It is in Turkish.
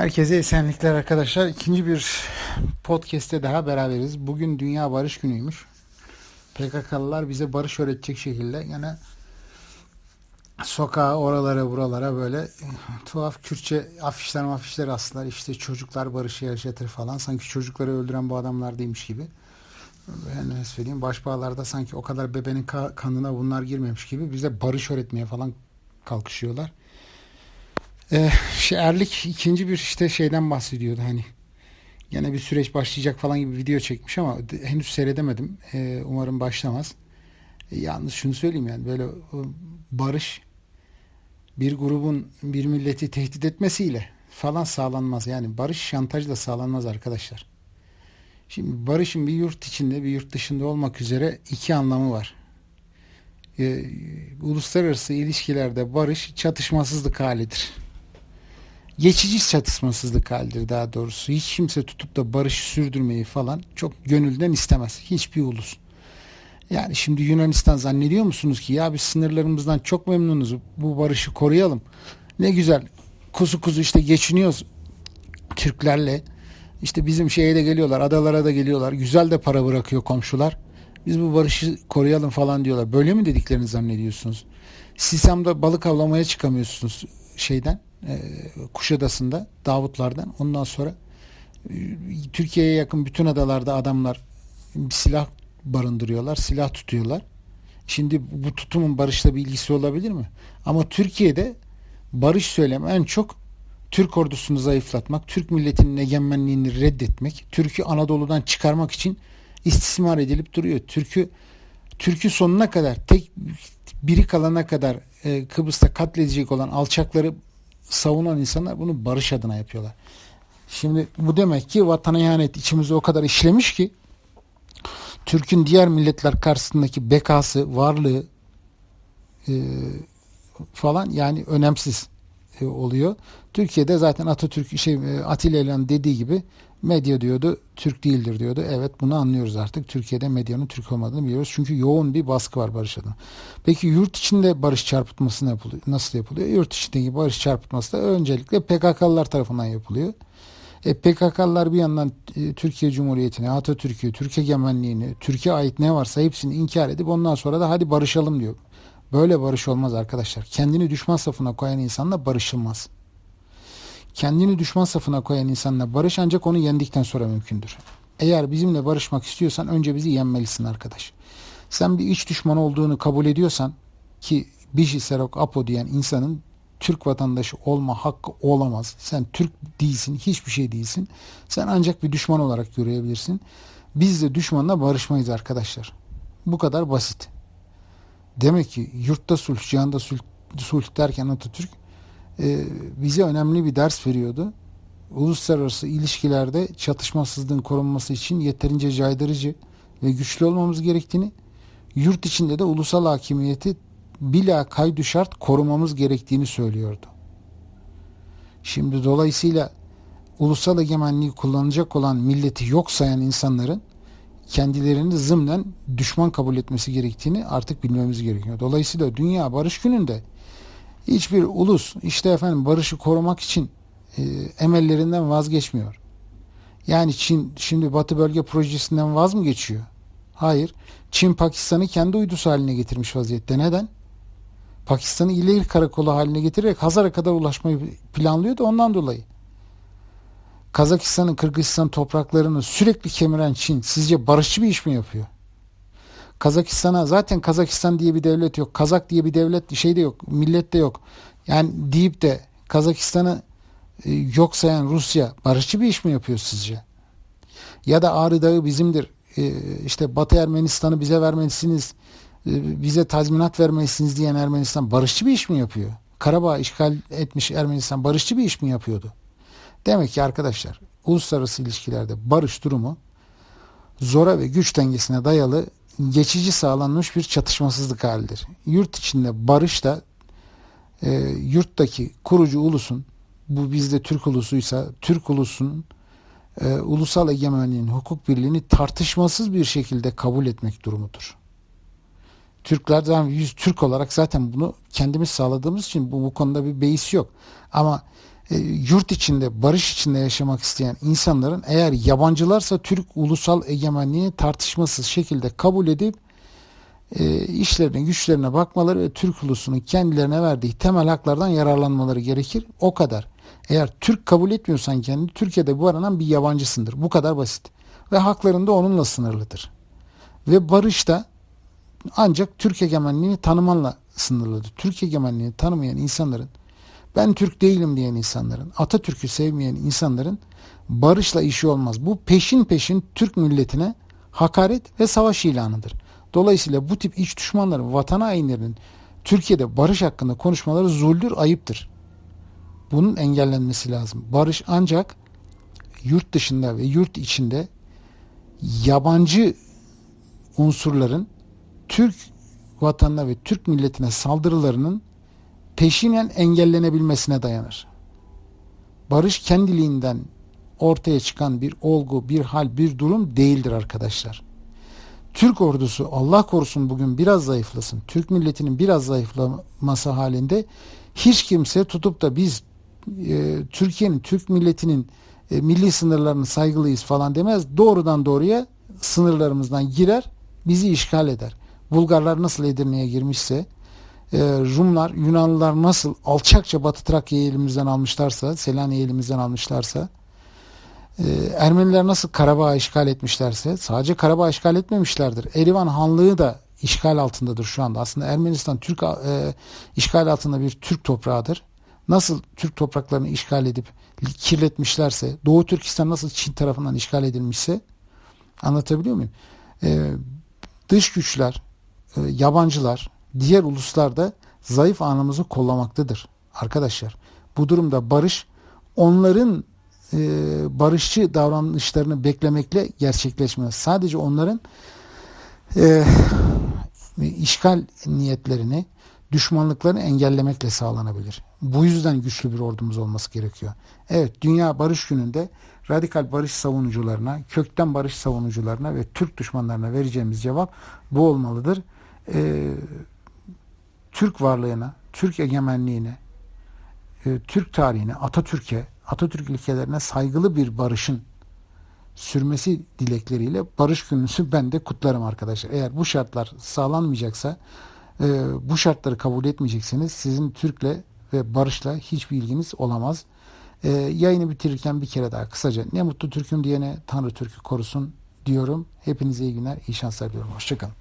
Herkese esenlikler arkadaşlar. İkinci bir podcast'te daha beraberiz. Bugün Dünya Barış Günü'ymüş. PKK'lılar bize barış öğretecek şekilde yine sokağa oralara buralara böyle tuhaf Kürtçe afişler afişler astılar. İşte çocuklar barışı yaşatır falan. Sanki çocukları öldüren bu adamlar değilmiş gibi. Ben ne söyleyeyim başbağlarda sanki o kadar bebenin ka- kanına bunlar girmemiş gibi bize barış öğretmeye falan kalkışıyorlar. Ee, şey Erlik ikinci bir işte şeyden bahsediyordu hani. Yine bir süreç başlayacak falan gibi video çekmiş ama henüz seyredemedim. Ee, umarım başlamaz. E, yalnız şunu söyleyeyim yani böyle barış bir grubun bir milleti tehdit etmesiyle falan sağlanmaz. Yani barış şantajla sağlanmaz arkadaşlar. Şimdi barışın bir yurt içinde bir yurt dışında olmak üzere iki anlamı var. Ee, uluslararası ilişkilerde barış çatışmasızlık halidir geçici çatışmasızlık halidir daha doğrusu. Hiç kimse tutup da barışı sürdürmeyi falan çok gönülden istemez. Hiçbir ulus. Yani şimdi Yunanistan zannediyor musunuz ki ya biz sınırlarımızdan çok memnunuz. Bu barışı koruyalım. Ne güzel. Kuzu kuzu işte geçiniyoruz Türklerle. İşte bizim şeye de geliyorlar, adalara da geliyorlar. Güzel de para bırakıyor komşular. Biz bu barışı koruyalım falan diyorlar. Böyle mi dediklerini zannediyorsunuz? Sisam'da balık avlamaya çıkamıyorsunuz şeyden, Kuşadası'nda, Davutlardan. Ondan sonra e, Türkiye'ye yakın bütün adalarda adamlar silah barındırıyorlar, silah tutuyorlar. Şimdi bu tutumun barışla bir ilgisi olabilir mi? Ama Türkiye'de barış söylemi en çok Türk ordusunu zayıflatmak, Türk milletinin egemenliğini reddetmek, Türk'ü Anadolu'dan çıkarmak için istismar edilip duruyor. Türk'ü Türk'ü sonuna kadar tek biri kalana kadar e, Kıbrıs'ta katledecek olan alçakları savunan insanlar bunu barış adına yapıyorlar. Şimdi bu demek ki vatana ihanet içimizde o kadar işlemiş ki Türk'ün diğer milletler karşısındaki bekası, varlığı e, falan yani önemsiz e, oluyor. Türkiye'de zaten Atatürk şey e, Atilla İlhan dediği gibi medya diyordu Türk değildir diyordu. Evet bunu anlıyoruz artık. Türkiye'de medyanın Türk olmadığını biliyoruz. Çünkü yoğun bir baskı var barış adına. Peki yurt içinde barış çarpıtması yapılıyor? Nasıl yapılıyor? Yurt içindeki barış çarpıtması da öncelikle PKK'lılar tarafından yapılıyor. E, PKK'lılar bir yandan e, Türkiye Cumhuriyeti'ni, Atatürk'ü, Türk egemenliğini, Türkiye ait ne varsa hepsini inkar edip ondan sonra da hadi barışalım diyor. Böyle barış olmaz arkadaşlar. Kendini düşman safına koyan insanla barışılmaz. Kendini düşman safına koyan insanla barış ancak onu yendikten sonra mümkündür. Eğer bizimle barışmak istiyorsan önce bizi yenmelisin arkadaş. Sen bir iç düşman olduğunu kabul ediyorsan ki Bişi Serok Apo diyen insanın Türk vatandaşı olma hakkı olamaz. Sen Türk değilsin, hiçbir şey değilsin. Sen ancak bir düşman olarak görebilirsin. Biz de düşmanla barışmayız arkadaşlar. Bu kadar basit. Demek ki yurtta sulh, cihanda sulh, sulh derken Atatürk e, bize önemli bir ders veriyordu. Uluslararası ilişkilerde çatışmasızlığın korunması için yeterince caydırıcı ve güçlü olmamız gerektiğini, yurt içinde de ulusal hakimiyeti bila kaydu şart korumamız gerektiğini söylüyordu. Şimdi dolayısıyla ulusal egemenliği kullanacak olan milleti yok sayan insanların kendilerini zımnen düşman kabul etmesi gerektiğini artık bilmemiz gerekiyor. Dolayısıyla Dünya Barış Günü'nde hiçbir ulus işte efendim barışı korumak için e, emellerinden vazgeçmiyor. Yani Çin şimdi Batı Bölge Projesi'nden vaz mı geçiyor? Hayır. Çin Pakistan'ı kendi uydusu haline getirmiş vaziyette. Neden? Pakistan'ı ileri karakolu haline getirerek Hazar'a kadar ulaşmayı planlıyordu ondan dolayı. Kazakistan'ın Kırgızistan topraklarını sürekli kemiren Çin sizce barışçı bir iş mi yapıyor? Kazakistan'a zaten Kazakistan diye bir devlet yok. Kazak diye bir devlet şey de yok. Millet de yok. Yani deyip de Kazakistan'ı e, yok sayan Rusya barışçı bir iş mi yapıyor sizce? Ya da Ağrı Dağı bizimdir. E, işte Batı Ermenistan'ı bize vermelisiniz. E, bize tazminat vermelisiniz diyen Ermenistan barışçı bir iş mi yapıyor? Karabağ işgal etmiş Ermenistan barışçı bir iş mi yapıyordu? Demek ki arkadaşlar uluslararası ilişkilerde barış durumu zora ve güç dengesine dayalı geçici sağlanmış bir çatışmasızlık halidir. Yurt içinde barış da e, yurttaki kurucu ulusun bu bizde Türk ulusuysa Türk ulusunun e, ulusal egemenliğin hukuk birliğini tartışmasız bir şekilde kabul etmek durumudur. Türklerden yüz Türk olarak zaten bunu kendimiz sağladığımız için bu, bu konuda bir beis yok. Ama e, yurt içinde, barış içinde yaşamak isteyen insanların eğer yabancılarsa Türk ulusal egemenliğini tartışmasız şekilde kabul edip e, işlerine, güçlerine bakmaları ve Türk ulusunun kendilerine verdiği temel haklardan yararlanmaları gerekir. O kadar. Eğer Türk kabul etmiyorsan kendini, Türkiye'de bu aranan bir yabancısındır. Bu kadar basit. Ve hakların da onunla sınırlıdır. Ve barış da ancak Türk egemenliğini tanımanla sınırlıdır. Türk egemenliğini tanımayan insanların, ben Türk değilim diyen insanların, Atatürk'ü sevmeyen insanların barışla işi olmaz. Bu peşin peşin Türk milletine hakaret ve savaş ilanıdır. Dolayısıyla bu tip iç düşmanların, vatan hainlerinin Türkiye'de barış hakkında konuşmaları zuldür, ayıptır. Bunun engellenmesi lazım. Barış ancak yurt dışında ve yurt içinde yabancı unsurların Türk vatanına ve Türk milletine saldırılarının peşinen engellenebilmesine dayanır. Barış kendiliğinden ortaya çıkan bir olgu, bir hal, bir durum değildir arkadaşlar. Türk ordusu Allah korusun bugün biraz zayıflasın. Türk milletinin biraz zayıflaması halinde hiç kimse tutup da biz e, Türkiye'nin, Türk milletinin e, milli sınırlarını saygılıyız falan demez. Doğrudan doğruya sınırlarımızdan girer, bizi işgal eder. Bulgarlar nasıl Edirne'ye girmişse, e, Rumlar, Yunanlılar nasıl alçakça Batı Trakya'yı elimizden almışlarsa, Selanik'i elimizden almışlarsa, e, Ermeniler nasıl Karabağ'ı işgal etmişlerse, sadece Karabağ'ı işgal etmemişlerdir. Erivan Hanlığı da işgal altındadır şu anda. Aslında Ermenistan Türk e, işgal altında bir Türk toprağıdır. Nasıl Türk topraklarını işgal edip kirletmişlerse, Doğu Türkistan nasıl Çin tarafından işgal edilmişse, anlatabiliyor muyum? E, dış güçler, e, yabancılar, diğer uluslar da zayıf anımızı kollamaktadır arkadaşlar. Bu durumda barış onların e, barışçı davranışlarını beklemekle gerçekleşmez. Sadece onların e, işgal niyetlerini, düşmanlıklarını engellemekle sağlanabilir. Bu yüzden güçlü bir ordumuz olması gerekiyor. Evet, Dünya Barış Günü'nde radikal barış savunucularına, kökten barış savunucularına ve Türk düşmanlarına vereceğimiz cevap bu olmalıdır. Ee, Türk varlığına, Türk egemenliğine, e, Türk tarihine, Atatürk'e, Atatürk ilkelerine saygılı bir barışın sürmesi dilekleriyle barış gününüzü ben de kutlarım arkadaşlar. Eğer bu şartlar sağlanmayacaksa, e, bu şartları kabul etmeyecekseniz sizin Türk'le ve barışla hiçbir ilginiz olamaz. E, yayını bitirirken bir kere daha kısaca ne mutlu Türk'üm diyene Tanrı Türk'ü korusun diyorum. Hepinize iyi günler, iyi şanslar diliyorum. Hoşçakalın.